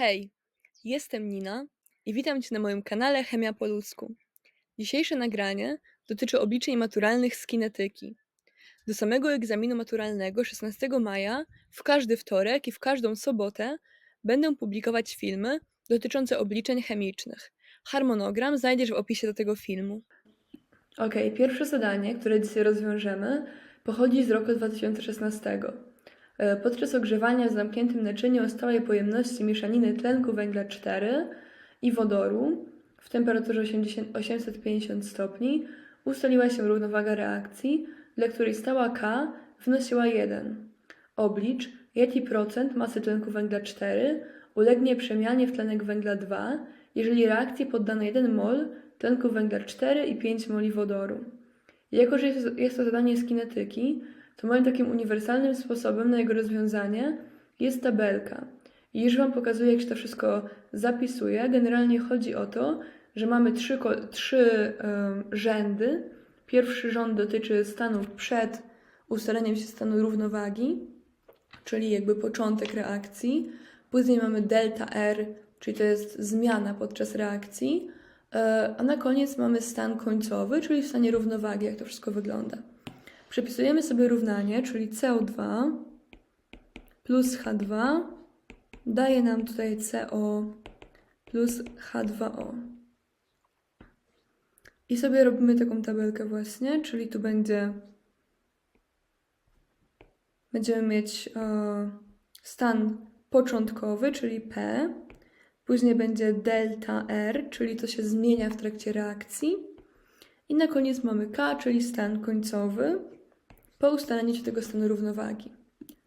Hej, jestem Nina i witam Cię na moim kanale Chemia po ludzku. Dzisiejsze nagranie dotyczy obliczeń maturalnych z kinetyki. Do samego egzaminu maturalnego 16 maja, w każdy wtorek i w każdą sobotę będę publikować filmy dotyczące obliczeń chemicznych. Harmonogram znajdziesz w opisie do tego filmu. Ok, pierwsze zadanie, które dzisiaj rozwiążemy, pochodzi z roku 2016. E, Podczas ogrzewania w zamkniętym naczyniu o stałej pojemności mieszaniny tlenku węgla 4 i wodoru w temperaturze 80, 850 stopni ustaliła się równowaga reakcji, dla której stała K wynosiła 1. Oblicz, jaki procent masy tlenku węgla 4 ulegnie przemianie w tlenek węgla 2, jeżeli reakcji poddano 1 mol tlenku węgla 4 i 5 moli wodoru. Jako, że jest- jest to zadanie z kinetyki, to moim takim uniwersalnym sposobem na jego rozwiązanie jest tabelka. I już Wam pokazuję, jak się to wszystko zapisuje. Generalnie chodzi o to, że mamy trzy, trzy em, rzędy. Pierwszy rząd dotyczy stanu przed ustaleniem się stanu równowagi, czyli jakby początek reakcji. Później mamy delta R, czyli to jest zmiana podczas reakcji. E, A na koniec mamy stan końcowy, czyli w stanie równowagi, jak to wszystko wygląda. Przepisujemy sobie równanie, czyli CO2 plus H2 daje nam tutaj CO plus H2O. I sobie robimy taką tabelkę właśnie, czyli tu będzie będziemy mieć e, stan początkowy, czyli P, później będzie delta R, czyli to się zmienia w trakcie reakcji. I na koniec mamy K, czyli stan końcowy, po ustaleniu tego stanu równowagi.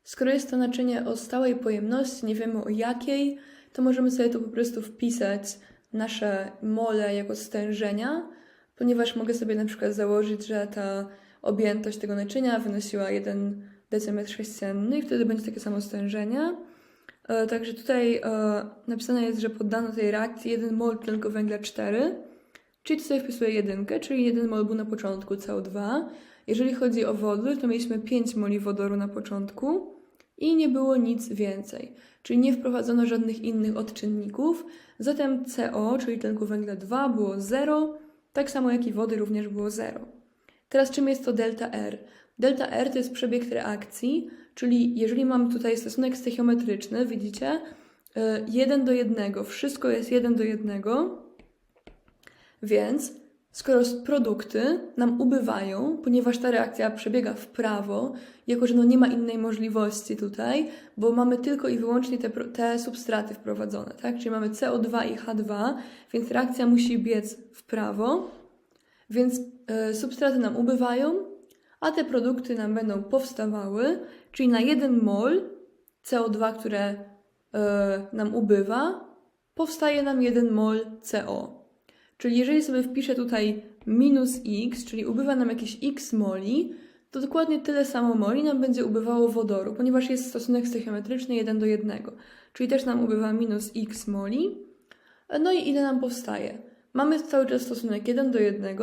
Skoro jest to naczynie o stałej pojemności, nie wiemy o jakiej, to możemy sobie tu po prostu wpisać nasze mole jako stężenia, ponieważ mogę sobie na przykład założyć, że ta objętość tego naczynia wynosiła 1 decymetr sześcienny i wtedy będzie takie samo stężenie. E, Także tutaj e, napisane jest, że poddano tej reakcji 1 mol tlenku węgla 4, czyli tutaj wpisuję jedynkę, czyli 1 mol był na początku CO2. Jeżeli chodzi o wodór, to mieliśmy 5 moli wodoru na początku i nie było nic więcej, czyli nie wprowadzono żadnych innych odczynników. Zatem CO, czyli tlenku węgla 2, było 0, tak samo jak i wody również było 0. Teraz czym jest to delta R? Delta R to jest przebieg reakcji, czyli jeżeli mamy tutaj stosunek stechiometryczny, widzicie, 1 do 1, wszystko jest 1 do 1, więc skoro produkty nam ubywają, ponieważ ta reakcja przebiega w prawo, jako że no nie ma innej możliwości tutaj, bo mamy tylko i wyłącznie te, te substraty wprowadzone, tak? Czyli mamy CO2 i H2, więc reakcja musi biec w prawo, więc e, substraty nam ubywają, a te produkty nam będą powstawały, czyli na 1 mol CO2, które e, nam ubywa, powstaje nam 1 mol CO. Czyli jeżeli sobie wpiszę tutaj minus x, czyli ubywa nam jakieś x moli, to dokładnie tyle samo moli nam będzie ubywało wodoru, ponieważ jest stosunek stechiometryczny 1 do 1. Czyli też nam ubywa minus x moli. No i ile nam powstaje? Mamy cały czas stosunek 1 do 1,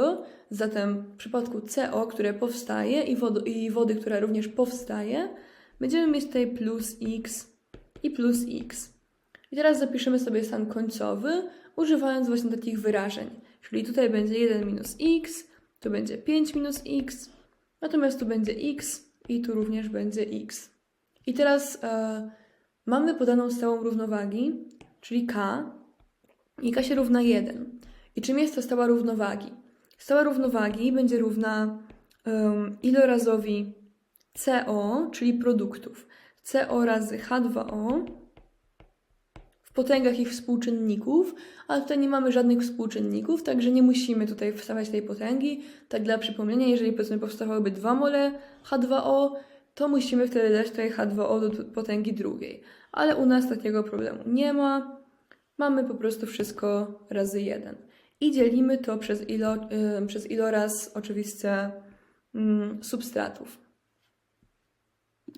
zatem w przypadku CO, które powstaje i wody, i wody która również powstaje, będziemy mieć tutaj plus x i plus x. I teraz zapiszemy sobie stan końcowy, używając właśnie takich wyrażeń. Czyli tutaj będzie 1 minus x, tu będzie 5 minus x, natomiast tu będzie x i tu również będzie x. I teraz e, mamy podaną stałą równowagi, czyli k, i k się równa 1. I czym jest to stała równowagi? Stała równowagi będzie równa um, ilorazowi CO, czyli produktów. CO razy H2O potęgach ich współczynników, ale tutaj nie mamy żadnych współczynników, także nie musimy tutaj wstawiać tej potęgi. Tak dla przypomnienia, jeżeli powiedzmy powstawałyby 2 mole H2O, to musimy wtedy dać tutaj H2O do potęgi drugiej. Ale u nas takiego problemu nie ma. Mamy po prostu wszystko razy 1. I dzielimy to przez, ilo, y, przez iloraz oczywiście mm, substratów.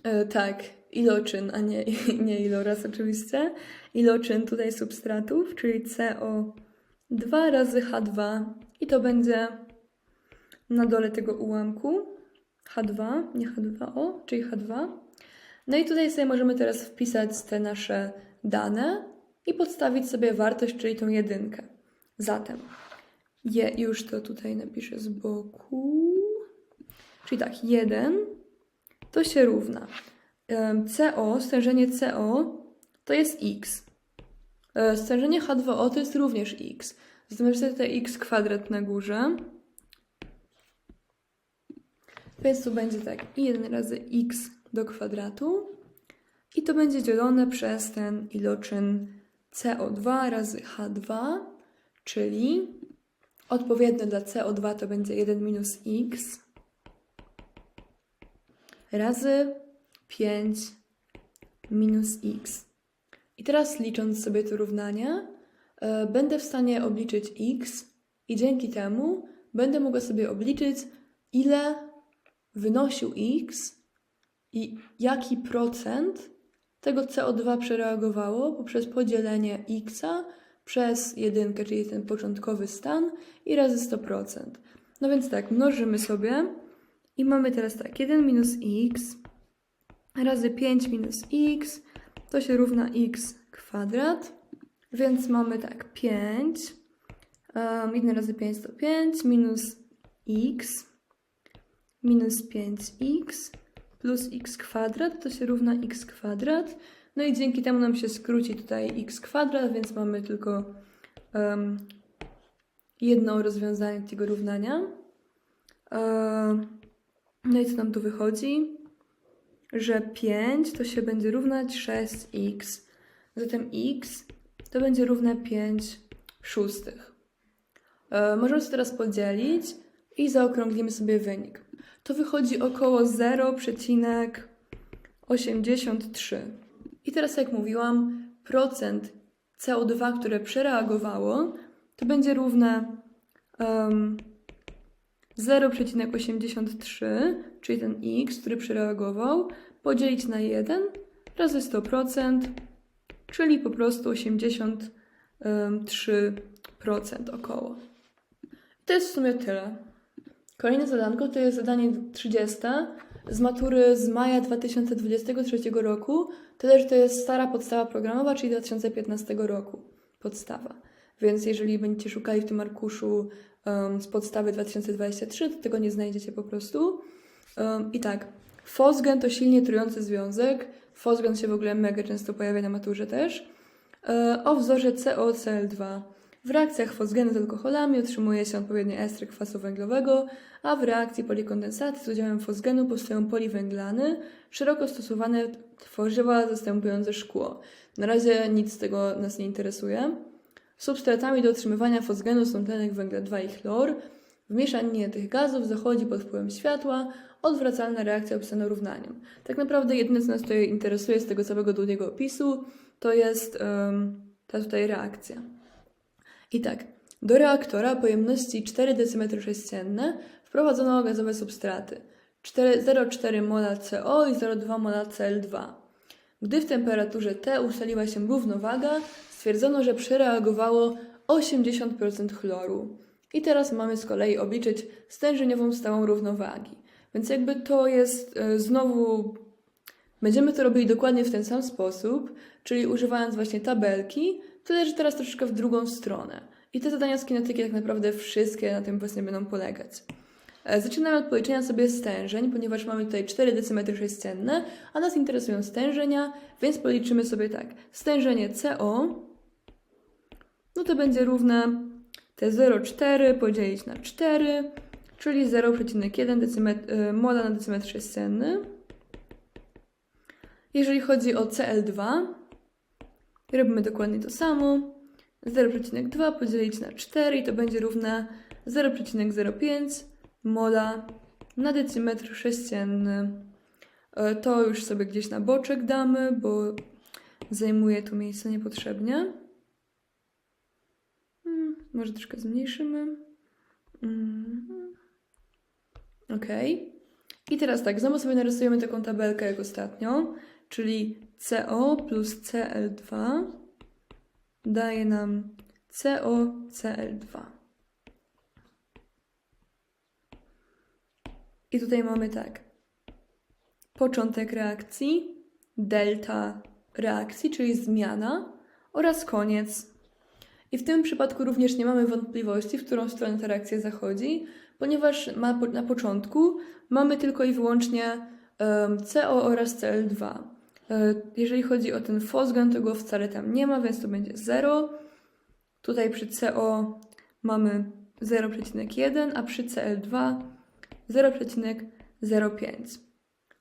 E, tak, iloczyn, a nie, nie iloraz oczywiście. Iloczyn tutaj substratów, czyli CO2 razy H2 i to będzie na dole tego ułamku H2, nie H2O, czyli H2. No i tutaj sobie możemy teraz wpisać te nasze dane i podstawić sobie wartość, czyli tą jedynkę. Zatem je, już to tutaj napiszę z boku. Czyli tak, 1 to się równa. CO, stężenie CO to jest x. E, Stężenie H2O to jest również x. Zatem sobie tutaj x kwadrat na górze. Więc tu będzie tak, i 1 razy x do kwadratu. I to będzie dzielone przez ten iloczyn CO2 razy H2, czyli odpowiednio dla CO2 to będzie 1 minus x razy 5 minus x. I teraz licząc sobie to równanie, będę w stanie obliczyć x i dzięki temu będę mogła sobie obliczyć, ile wynosił x i jaki procent tego CO2 przereagowało poprzez podzielenie x przez jedynkę, czyli ten początkowy stan i razy 100%. No więc tak, mnożymy sobie i mamy teraz tak, 1 minus x razy 5 minus x to się równa x kwadrat, więc mamy tak 5, um, 1 razy 5 to 5, minus x, minus 5x, plus x kwadrat to się równa x kwadrat. No i dzięki temu nam się skróci tutaj x kwadrat, więc mamy tylko um, jedno rozwiązanie tego równania. Um, no i co nam tu wychodzi? Że 5 to się będzie równać 6x. Zatem x to będzie równe 5 szóstych. E, możemy sobie teraz podzielić i zaokrąglimy sobie wynik. To wychodzi około 0,83. I teraz, jak mówiłam, procent CO2, które przereagowało, to będzie równe um, 0,83, czyli ten x, który przereagował, podzielić na 1 razy 100%, czyli po prostu 83% około. To jest w sumie tyle. Kolejne zadanko to jest zadanie 30 z matury z maja 2023 roku. Tyle, że to jest stara podstawa programowa, czyli 2015 roku podstawa. Więc jeżeli będziecie szukali w tym arkuszu um, z podstawy 2023, to tego nie znajdziecie po prostu. Um, I tak, fosgen to silnie trujący związek. Fosgen się w ogóle mega często pojawia na maturze też. E, o wzorze COCl2. W reakcjach fosgenu z alkoholami otrzymuje się odpowiedni ester kwasu węglowego, a w reakcji polikondensacji z udziałem fosgenu powstają poliwęglany, szeroko stosowane tworzywa zastępujące szkło. Na razie nic z tego nas nie interesuje. Substratami do otrzymywania fosgenu są tlenek węgla 2 i chlor. W mieszaninie tych gazów zachodzi pod wpływem światła odwracalna reakcja opisana równaniem. Tak naprawdę jedyne, co nas tutaj interesuje z tego całego długiego opisu, to jest um, ta tutaj reakcja. I tak, do reaktora pojemności 4 dm sześcienne wprowadzono gazowe substraty 0,4 mola CO i 0,2 mola Cl2. Gdy w temperaturze T ustaliła się równowaga, stwierdzono, że przereagowało 80% chloru. I teraz mamy z kolei obliczyć stężeniową stałą równowagi. Więc jakby to jest e, znowu. Będziemy to robili dokładnie w ten sam sposób, czyli używając właśnie tabelki, tyle że teraz troszeczkę w drugą stronę. I te zadania z kinetyki tak naprawdę wszystkie na tym właśnie będą polegać. E, Zaczynamy od policzenia sobie stężeń, ponieważ mamy tutaj 4 decymetry sześcienne, a nas interesują stężenia, więc policzymy sobie tak. Stężenie CO, no to będzie równe te 0,4 podzielić na 4, czyli 0,1 decymetr, y, mola na decymetr sześcienny. Jeżeli chodzi o Cl2, robimy dokładnie to samo. 0,2 podzielić na 4 i to będzie równe 0,05 mola na decymetr sześcienny. E, To już sobie gdzieś na boczek damy, bo zajmuje tu miejsce niepotrzebnie. Może troszkę zmniejszymy. Mhm. Ok. I teraz tak, znowu sobie narysujemy taką tabelkę jak ostatnio, czyli CO plus Cl2 daje nam CoCl2. I tutaj mamy tak. Początek reakcji, delta reakcji, czyli zmiana oraz koniec. I w tym przypadku również nie mamy wątpliwości, w którą stronę ta reakcja zachodzi, ponieważ ma, na początku mamy tylko i wyłącznie CO oraz Cl2. E, Jeżeli chodzi o ten fosgen, to go wcale tam nie ma, więc to będzie 0. Tutaj przy CO mamy 0,1, a przy Cl2 0,05.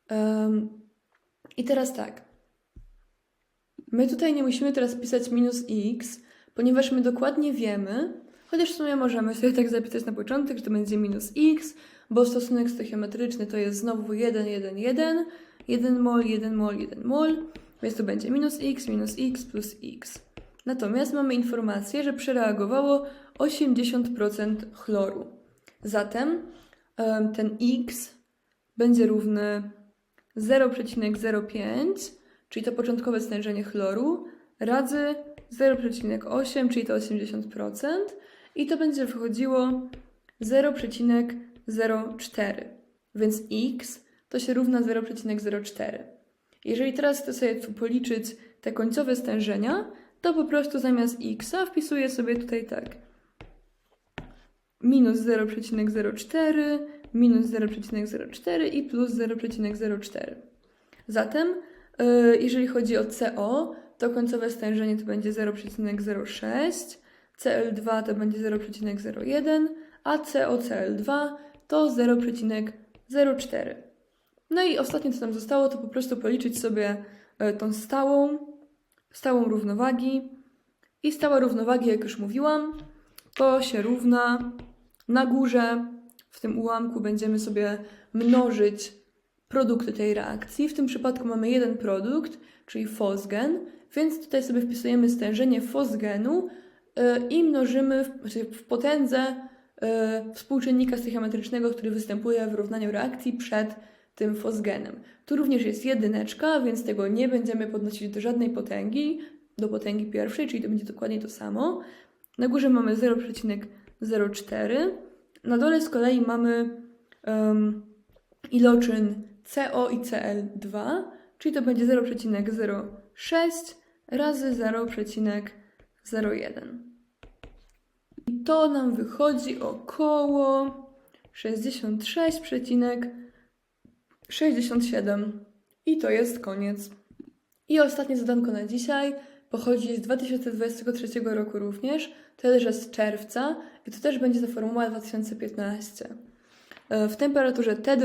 Em, I teraz tak. My tutaj nie musimy teraz pisać minus x, ponieważ my dokładnie wiemy, chociaż w sumie możemy sobie tak zapisać na początek, że to będzie minus x, bo stosunek stoichiometryczny to jest znowu 1, 1, 1, 1 mol, 1 mol, 1 mol, więc to będzie minus x, minus x plus x. Natomiast mamy informację, że przereagowało 80% chloru. Zatem em, ten x będzie równy 0,05, czyli to początkowe stężenie chloru, razy 0,8, czyli to 80%, i to będzie wychodziło 0,04. Więc x to się równa 0,04. Jeżeli teraz chcę sobie tu policzyć te końcowe stężenia, to po prostu zamiast x wpisuję sobie tutaj tak. Minus 0,04, minus 0,04 i plus 0,04. Zatem, yy, jeżeli chodzi o CO, to końcowe stężenie to będzie 0,06, CL2 to będzie 0,01, a COCL2 to 0,04. No i ostatnie, co nam zostało, to po prostu policzyć sobie e, tą stałą, stałą równowagi. I stała równowagi, jak już mówiłam, to się równa na górze, w tym ułamku będziemy sobie mnożyć produkty tej reakcji. W tym przypadku mamy jeden produkt, czyli fosgen, więc tutaj sobie wpisujemy stężenie fosgenu y, i mnożymy w, potędze y, współczynnika stoichiometrycznego, który występuje w równaniu reakcji przed tym fosgenem. Tu również jest jedyneczka, więc tego nie będziemy podnosić do żadnej potęgi, do potęgi pierwszej, czyli to będzie dokładnie to samo. Na górze mamy 0,04. Na dole z kolei mamy um, iloczyn CO i Cl2, czyli to będzie 0,06 razy 0,01. I to nam wychodzi około 66,67. I to jest koniec. I ostatnie zadanko na dzisiaj pochodzi z 2023 roku również, tyle z czerwca i to też będzie ta formuła 2015. E, W temperaturze T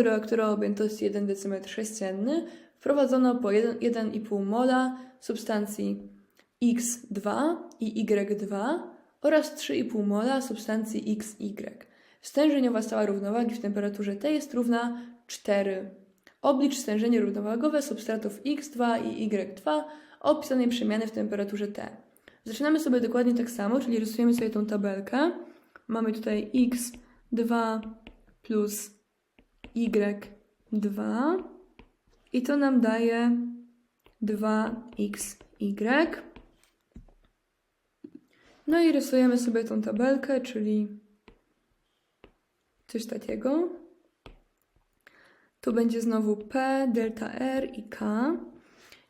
o objętości 1 dm sześcienny wprowadzono po 1 1,5 mola substancji X2 i Y2 oraz 3,5 mola substancji XY. Stężeniowa stała równowagi w temperaturze T jest równa 4. Oblicz stężenie równowagowe substratów X2 i Y2 opisanej przemiany w temperaturze T. Zaczynamy sobie dokładnie tak samo, czyli rysujemy sobie tą tabelkę. Mamy tutaj X2 plus Y2 i to nam daje 2XY. No i rysujemy sobie tą tabelkę, czyli coś takiego. Tu będzie znowu P, delta R i K.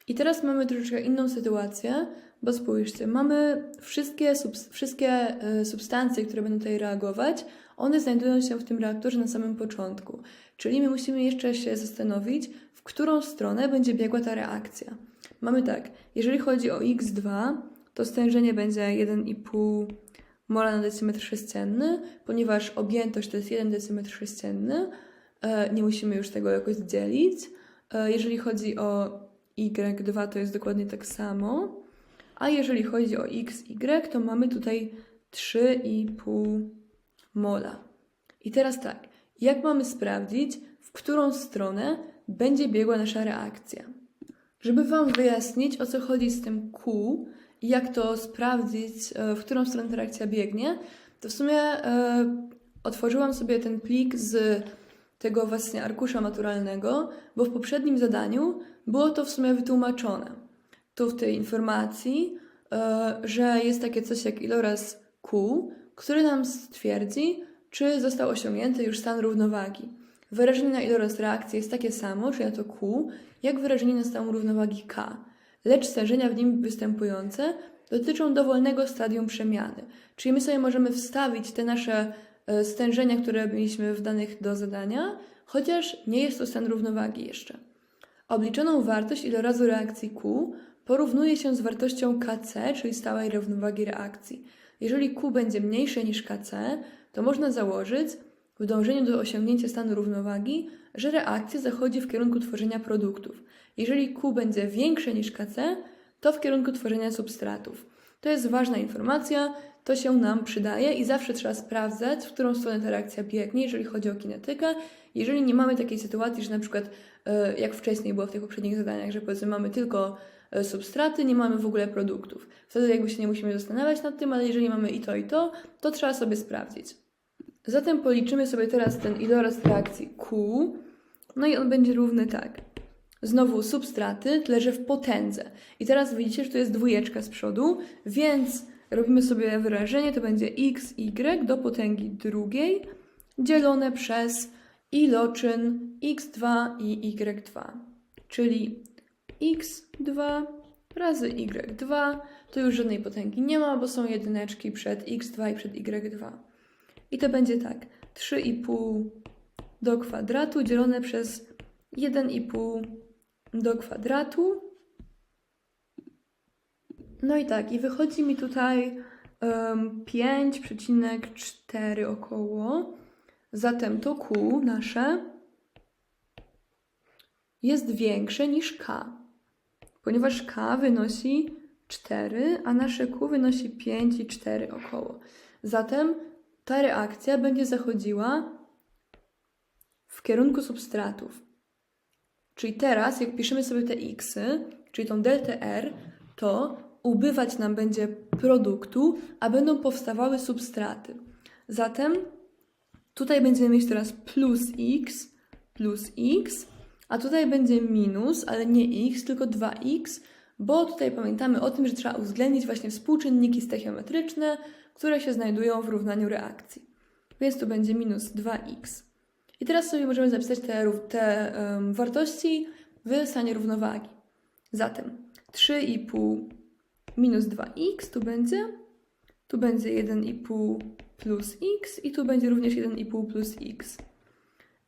I teraz mamy troszeczkę inną sytuację, bo spójrzcie, mamy wszystkie, subs- wszystkie e, substancje, które będą tutaj reagować, one znajdują się w tym reaktorze na samym początku. Czyli my musimy jeszcze się zastanowić, w którą stronę będzie biegła ta reakcja. Mamy tak, jeżeli chodzi o X2, to stężenie będzie 1,5 mola na decymetr sześcienny, ponieważ objętość to jest 1 decymetr sześcienny, e, nie musimy już tego jakoś dzielić. E, Jeżeli chodzi o Y2, to jest dokładnie tak samo. A jeżeli chodzi o XY, to mamy tutaj 3,5 mola. I teraz tak, jak mamy sprawdzić, w którą stronę będzie biegła nasza reakcja? Żeby Wam wyjaśnić, o co chodzi z tym Q i jak to sprawdzić, e, w którą stronę ta reakcja biegnie, to w sumie e, otworzyłam sobie ten plik z tego właśnie arkusza maturalnego, bo w poprzednim zadaniu było to w sumie wytłumaczone. Tu w tej informacji, e, że jest takie coś jak iloraz Q, który nam stwierdzi, czy został osiągnięty już stan równowagi. Wyrażenie na iloraz reakcji jest takie samo, czyli na to Q, jak wyrażenie na stan równowagi K, lecz stężenia w nim występujące dotyczą dowolnego stadium przemiany. Czyli my sobie możemy wstawić te nasze e, stężenia, które mieliśmy w danych do zadania, chociaż nie jest to stan równowagi jeszcze. Obliczoną wartość ilorazu reakcji Q porównuje się z wartością Kc, czyli stałej równowagi reakcji. Jeżeli Q będzie mniejsze niż Kc, to można założyć w dążeniu do osiągnięcia stanu równowagi, że reakcja zachodzi w kierunku tworzenia produktów. Jeżeli Q będzie większe niż Kc, to w kierunku tworzenia substratów. To jest ważna informacja, to się nam przydaje i zawsze trzeba sprawdzać, w którą stronę ta reakcja biegnie, jeżeli chodzi o kinetykę. Jeżeli nie mamy takiej sytuacji, że na przykład, e, jak wcześniej było w tych poprzednich zadaniach, że powiedzmy mamy tylko substraty, nie mamy w ogóle produktów. Wtedy jakby się nie musimy zastanawiać nad tym, ale jeżeli mamy i to, i to, to trzeba sobie sprawdzić. Zatem policzymy sobie teraz ten iloraz reakcji Q, no i on będzie równy tak. Znowu substraty leży w potędze. I teraz widzicie, że tu jest dwójeczka z przodu, więc robimy sobie wyrażenie, to będzie x, y do potęgi drugiej dzielone przez iloczyn x2 i y2. Czyli x2 razy y2, to już żadnej potęgi nie ma, bo są jedyneczki przed x2 i przed y2. I to będzie tak, 3,5 do kwadratu dzielone przez 1,5 do kwadratu. No i tak, i wychodzi mi tutaj um, 5,4 około. Zatem to Q nasze jest większe niż K, ponieważ K wynosi 4, a nasze Q wynosi 5,4 około. Zatem ta reakcja będzie zachodziła w kierunku substratów. Czyli teraz, jak piszemy sobie te x, czyli tą deltę R, to ubywać nam będzie produktu, a będą powstawały substraty. Zatem tutaj będziemy mieć teraz plus x plus x, a tutaj będzie minus, ale nie x, tylko 2x, bo tutaj pamiętamy o tym, że trzeba uwzględnić właśnie współczynniki stechiometryczne, które się znajdują w równaniu reakcji. Więc tu będzie minus 2x. I teraz sobie możemy zapisać te, te um, wartości w stanie równowagi. Zatem 3,5 minus 2x tu będzie, tu będzie 1,5 plus x i tu będzie również 1,5 plus x.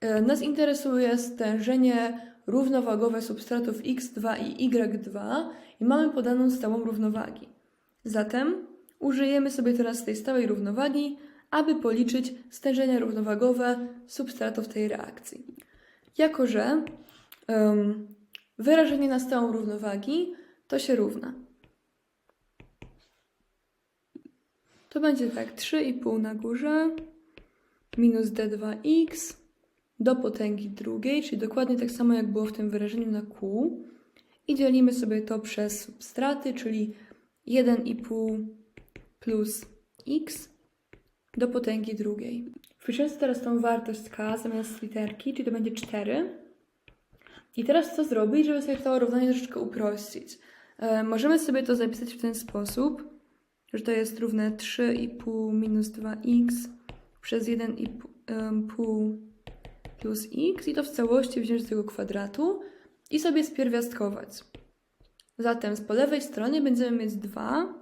E, nas interesuje stężenie równowagowe substratów x2 i y2 i mamy podaną stałą równowagi. Zatem użyjemy sobie teraz tej stałej równowagi, aby policzyć stężenia równowagowe substratów tej reakcji. Jako, że um, wyrażenie na stałą równowagi to się równa. To będzie tak 3,5 na górze minus d2x do potęgi drugiej, czyli dokładnie tak samo jak było w tym wyrażeniu na q. I dzielimy sobie to przez substraty, czyli 1,5 plus x do potęgi drugiej. Wpiszemy teraz tą wartość k zamiast literki, czyli to będzie 4. I teraz co zrobić, żeby sobie to równanie troszeczkę uprościć? E, możemy sobie to zapisać w ten sposób, że to jest równe 3,5 minus 2x przez 1,5 plus x i to w całości wziąć z tego kwadratu i sobie spierwiastkować. Zatem po lewej stronie będziemy mieć 2,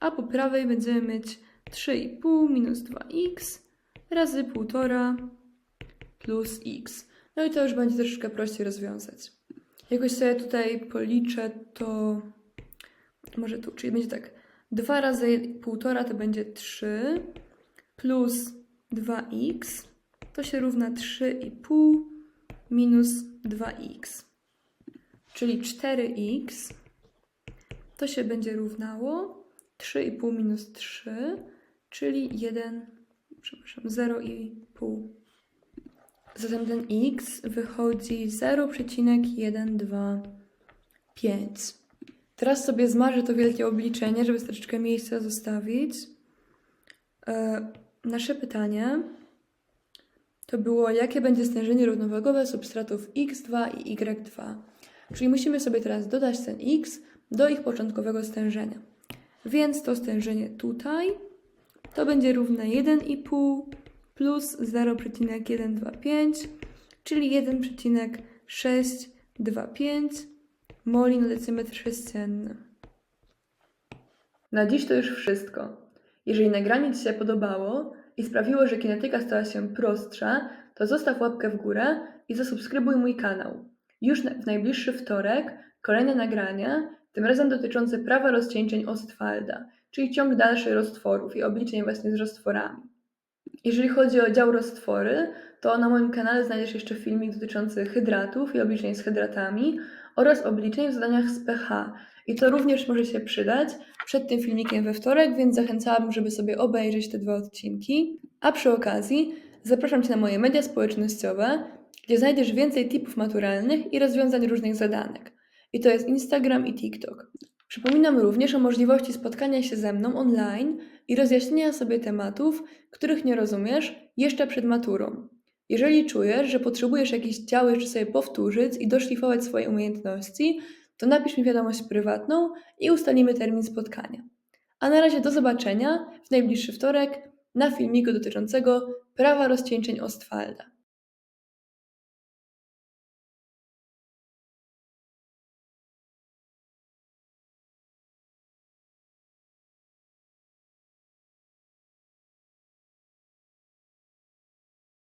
a po prawej będziemy mieć 3,5 minus 2x razy 1,5 plus x. No i to już będzie troszeczkę prościej rozwiązać. Jakoś sobie tutaj policzę to, może tu, czyli będzie tak, 2 razy 1,5 to będzie 3 plus 2x to się równa 3,5 minus 2x. Czyli 4x to się będzie równało 3,5 minus 3 czyli 1, przepraszam, 0,5. Zatem ten x wychodzi 0,125. Teraz sobie zmarzę to wielkie obliczenie, żeby troszeczkę miejsca zostawić. E, nasze pytanie to było, jakie będzie stężenie równowagowe substratów x2 i y2. Czyli musimy sobie teraz dodać ten x do ich początkowego stężenia. Więc to stężenie tutaj to będzie równe 1,5 plus 0,125, czyli 1,625 moli na decymetr sześcienny. Na dziś to już wszystko. Jeżeli nagranie Ci się podobało i sprawiło, że kinetyka stała się prostsza, to zostaw łapkę w górę i zasubskrybuj mój kanał. Już w najbliższy wtorek kolejne nagrania, tym razem dotyczące prawa rozcieńczeń Ostwalda, czyli ciąg dalszy roztworów i obliczeń właśnie z roztworami. Jeżeli chodzi o dział roztwory, to na moim kanale znajdziesz jeszcze filmik dotyczący hydratów i obliczeń z hydratami oraz obliczeń w zadaniach z pH. I to również może się przydać przed tym filmikiem we wtorek, więc zachęcałabym, żeby sobie obejrzeć te dwa odcinki. A przy okazji zapraszam Cię na moje media społecznościowe, gdzie znajdziesz więcej tipów maturalnych i rozwiązań różnych zadanek. I to jest Instagram i TikTok. Przypominam również o możliwości spotkania się ze mną online i rozjaśnienia sobie tematów, których nie rozumiesz jeszcze przed maturą. Jeżeli czujesz, że potrzebujesz jakieś działy jeszcze sobie powtórzyć i doszlifować swoje umiejętności, to napisz mi wiadomość prywatną i ustalimy termin spotkania. A na razie do zobaczenia w najbliższy wtorek na filmiku dotyczącego prawa rozcieńczeń Ostwalda.